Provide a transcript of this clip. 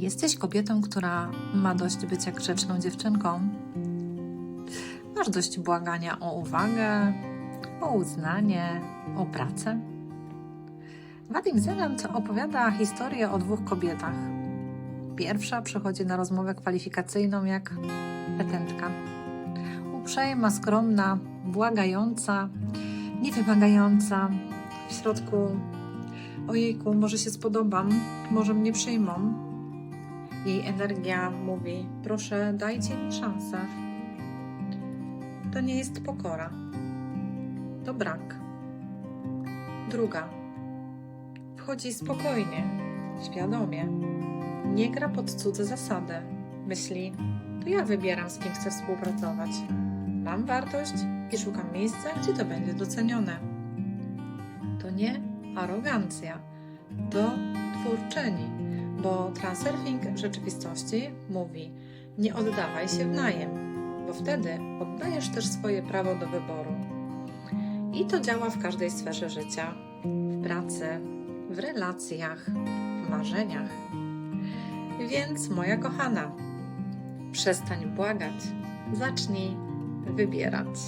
Jesteś kobietą, która ma dość bycia grzeczną dziewczynką. Masz dość błagania o uwagę, o uznanie, o pracę. Wadim Zeland opowiada historię o dwóch kobietach. Pierwsza przychodzi na rozmowę kwalifikacyjną jak petentka. Uprzejma, skromna, błagająca, niewymagająca. W środku, ojejku, może się spodobam, może mnie przyjmą. Jej energia mówi: Proszę, dajcie mi szansę. To nie jest pokora, to brak. Druga wchodzi spokojnie, świadomie. Nie gra pod cudze zasady. Myśli: To ja wybieram, z kim chcę współpracować. Mam wartość i szukam miejsca, gdzie to będzie docenione. To nie arogancja, to twórczeni, bo transurfing rzeczywistości mówi: nie oddawaj się w najem, bo wtedy oddajesz też swoje prawo do wyboru. I to działa w każdej sferze życia w pracy, w relacjach, w marzeniach. Więc, moja kochana, przestań błagać, zacznij wybierać.